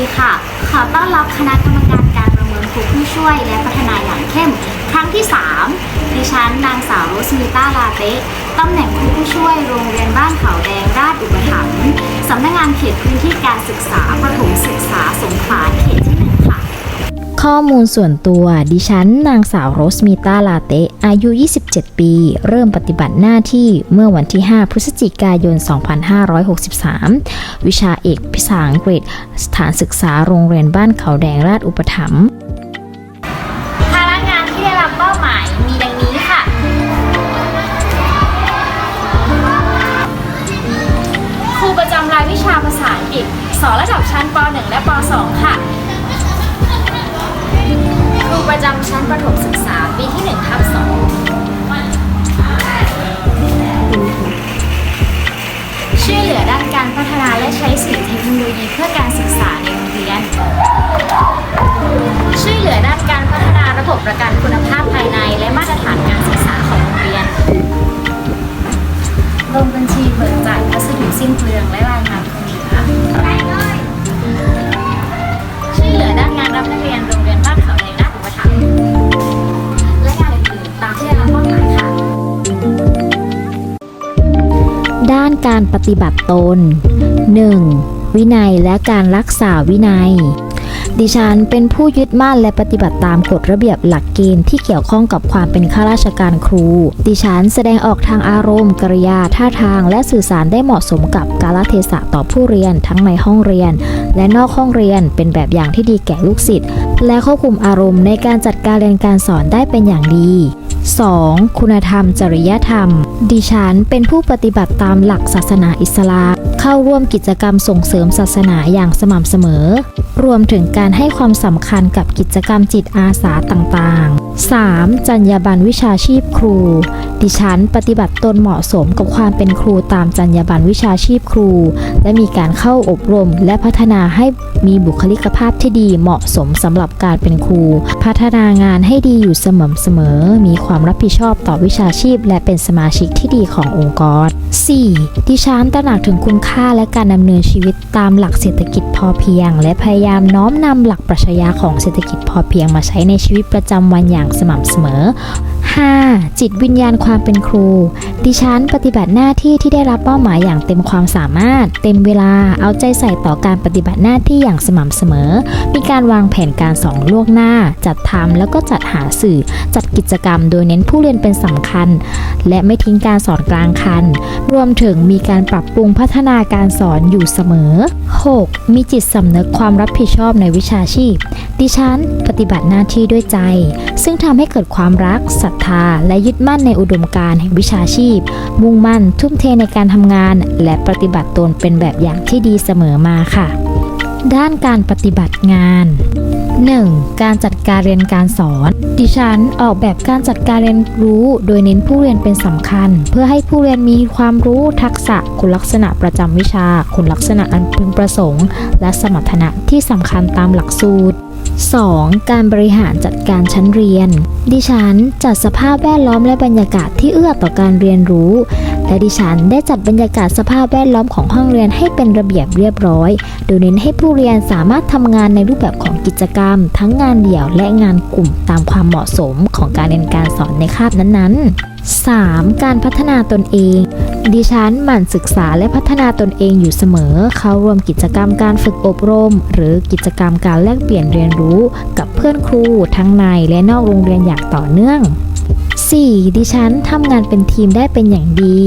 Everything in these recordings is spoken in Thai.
ีค่ะ ขอต้อนรับคณะกรรมการการประเมินครูผู้ช่วย และพัฒนาอย่างเข้ม ครั้งที่ 3 ดิฉันนางสาวโรสมิต้าลาเต้ตำแหน่งครูผู้ช่วยโรงเรียนบ้านเขาแดงราชอุปถัมภ์สำนักงานเขตพื้นที่การศึกษาประถมศึกษาสงขลาเขต ข้อมูลส่วนตัวดิฉัน นางสาวโรสมีตาลาเตะอายุ 27 ปี เริ่มปฏิบัติหน้าที่เมื่อวันที่ 5 พฤศจิกายน 2563 วิชาเอกภาษาอังกฤษ สถานศึกษาโรงเรียนบ้านเขาแดงราชอุปถัมภ์ภาระงานที่ได้รับมอบหมายมีดังนี้ค่ะ ครูประจำรายวิชาภาษาอังกฤษสอนระดับชั้นป .1 และป .2 ค่ะ ประจำชั้นประถมศึกษาปีที่1ทับ2ช่วยเหลือด้านการพัฒนาและใช้สื่อเทคโนโลยีเพื่อการศึกษาในโรงเรียน ช่วยเหลือด้านการพัฒนาระบบประกันคุณภาพภายใน และมาตรฐานการศึกษาของโรงเรียน ลงบัญชีเบิกจ่ายวัสดุสิ้นเปลืองและรายงานคงเหลือช่วยเหลือด้านงานรับนักเรียนโรง การปฏิบัติตน 1. วินัยและการรักษาวินัย ดิฉันเป็นผู้ยึดมั่นและปฏิบัติตามกฎระเบียบหลักเกณฑ์ที่เกี่ยวข้องกับความเป็นข้าราชการครู ดิฉันแสดงออกทางอารมณ์ กริยา ท่าทาง และสื่อสารได้เหมาะสมกับกาลเทศะต่อผู้เรียนทั้งในห้องเรียน และนอกห้องเรียนเป็นแบบอย่างที่ดีแก่ลูกศิษย์และควบคุมอารมณ์ในการจัดการเรียนการสอนได้เป็นอย่างดี 2. คุณธรรม จริยธรรม ดิฉันเป็นผู้ปฏิบัติตามหลักศาสนาอิสลาม เข้าร่วมกิจกรรมส่งเสริมศาสนาอย่างสม่ำเสมอ รวมถึงการให้ความสำคัญกับกิจกรรมจิตอาสาต่างๆ 3. จรรยาบรรณวิชาชีพครูดิฉันปฏิบัติตนเหมาะสมกับความเป็นครูตามจรรยาบรรณวิชาชีพครู และมีการเข้าอบรมและพัฒนาให้มีบุคลิกภาพที่ดีเหมาะสมสำหรับการเป็นครู พัฒนางานให้ดีอยู่เสมอเสมอ มีความรับผิดชอบต่อวิชาชีพ และเป็นสมาชิกที่ดีขององค์กร 4. ดิฉันตระหนักถึงคุณค่าและการดำเนินชีวิตตามหลักเศรษฐกิจพอเพียง และพยายามน้อมนำหลักปรัชญาของเศรษฐกิจพอเพียงมาใช้ในชีวิตประจำวันอย่างสม่ำเสมอ 5. จิตวิญญาณความเป็นครู ดิฉันปฏิบัติหน้าที่ที่ได้รับเป้าหมายอย่างเต็มความสามารถ เต็มเวลาเอาใจใส่ต่อการปฏิบัติหน้าที่อย่างสม่ำเสมอ มีการวางแผนการสอนล่วงหน้า จัดทำแล้วก็จัดหาสื่อ จัดกิจกรรมโดยเน้นผู้เรียนเป็นสำคัญ และไม่ทิ้งการสอนกลางคัน รวมถึงมีการปรับปรุงพัฒนาการสอนอยู่เสมอ 6. มีจิตสำนึกความรับผิดชอบในวิชาชีพ ดิฉันปฏิบัติหน้าที่ด้วยใจ ซึ่งทำให้เกิดความรักศรัทธา และยึดมั่นในอุดมการณ์แห่งวิชาชีพ มุ่งมั่นทุ่มเทในการทำงาน และปฏิบัติตนเป็นแบบอย่างที่ดีเสมอมาค่ะ ด้านการปฏิบัติงาน 1. การจัดการเรียนการสอน ดิฉันออกแบบการจัดการเรียนรู้ โดยเน้นผู้เรียนเป็นสำคัญ เพื่อให้ผู้เรียนมีความรู้ทักษะคุณลักษณะประจำวิชา คุณลักษณะอันพึงประสงค์ และสมรรถนะที่สำคัญตามหลักสูตร 2. การบริหารจัดการชั้นเรียน ดิฉันจัดสภาพแวดล้อมและบรรยากาศที่เอื้อต่อการเรียนรู้ และดิฉันได้จัดบรรยากาศสภาพแวดล้อมของห้องเรียนให้เป็นระเบียบเรียบร้อย โดยเน้นให้ผู้เรียนสามารถทำงานในรูปแบบของกิจกรรม ทั้งงานเดี่ยวและงานกลุ่มตามความเหมาะสมของการเรียนการสอนในคาบนั้นๆ 3. การพัฒนาตนเอง ดิฉันหมั่นศึกษาและพัฒนาตนเองอยู่เสมอ เข้าร่วมกิจกรรมการฝึกอบรม หรือกิจกรรมการแลกเปลี่ยนเรียนรู้ กับเพื่อนครูทั้งในและนอกโรงเรียนอย่างต่อเนื่อง 4. ดิฉันทำงานเป็นทีมได้เป็นอย่างดี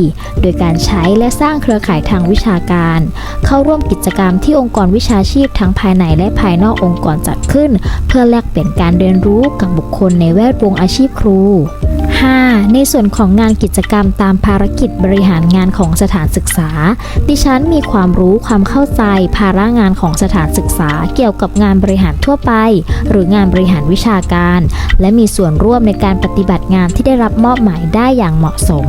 โดยการใช้และสร้างเครือข่ายทางวิชาการ เข้าร่วมกิจกรรมที่องค์กรวิชาชีพทั้งภายในและภายนอกองค์กรจัดขึ้น เพื่อแลกเปลี่ยนการเรียนรู้กับบุคคลในแวดวงอาชีพครู 5. ในส่วนของงานกิจกรรมตามภารกิจบริหารงานของสถานศึกษา ดิฉันมีความรู้ความเข้าใจภาระงานของสถานศึกษา เกี่ยวกับงานบริหารทั่วไป หรืองานบริหารวิชาการ และมีส่วนร่วมในการปฏิบัติงานที่ได้รับมอบหมายได้อย่างเหมาะสม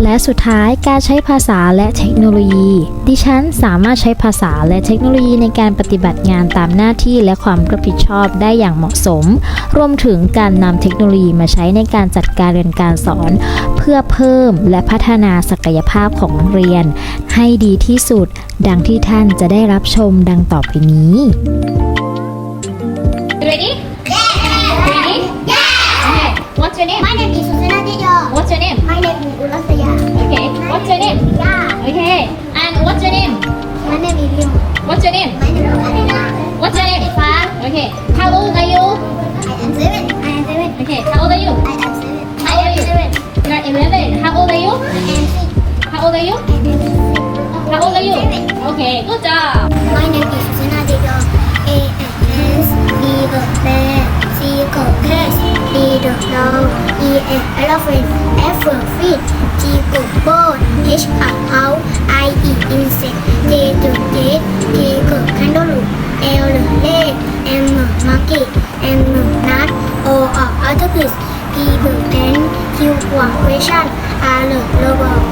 และสุดท้ายการใช้ภาษาและเทคโนโลยี ดิฉันสามารถใช้ภาษาและเทคโนโลยีในการปฏิบัติงานตามหน้าที่และความรับผิดชอบได้อย่างเหมาะสม รวมถึงการนำเทคโนโลยีมาใช้ในการจัดการเรียนการสอน เพื่อเพิ่มและพัฒนาศักยภาพของนักเรียน ให้ดีที่สุด ดังที่ท่านจะได้รับชมดังต่อไปนี้ Ready? Ready? What's your name My name is Susana Tejo. What's your name My name is Ulasaya. Okay What's your name Yeah. Okay and what's your name My name is Lim. What's your name My name is Alina. What's your name Fan Okay How old are you E a elephant. F for fish. G for boat. H a house. I e insect. J the jet. K the kangaroo. L the leg. M the monkey. N the nut. O a octopus. P the pen. Q for question. R the rubber.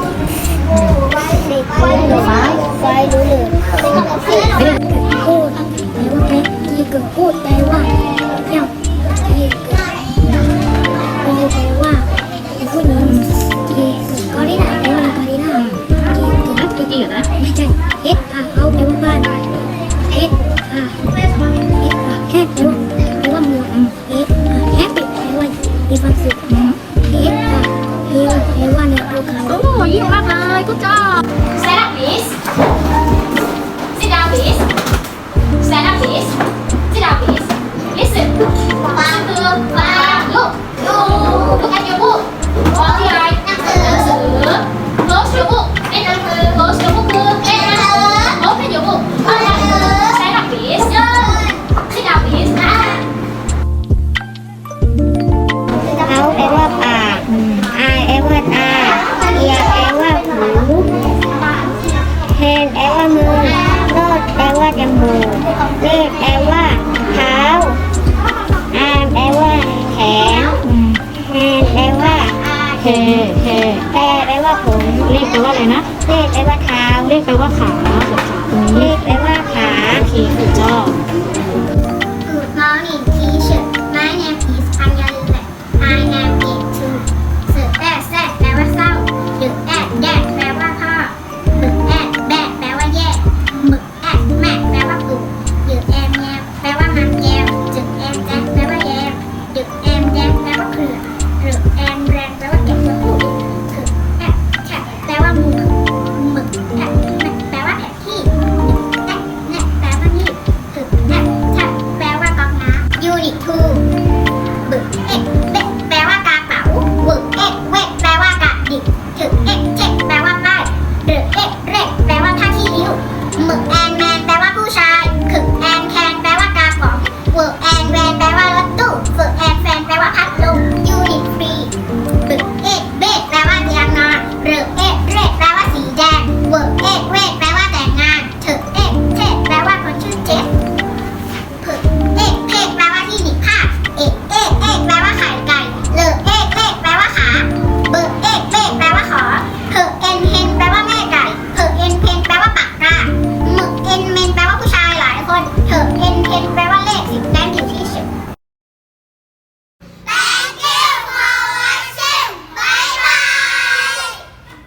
แค่แปลว่าแปลว่าหมวกเฮ็ดค่ะแฮปปี้แปลว่ามีความสุขเฮ็ดค่ะเฮียแปลว่าในภูเขาโอ้เยี่ยมมากเลย good job stand up please sit down please stand up please sit down please listen เฮเฮแปลแปลว่าผมเรียกแปลว่าอะไรนะ เล็บแปลว่าเท้าเรียกแปลว่าขาขาตรงเล็นี้บแปลว่าขาโอเคคือจอบเ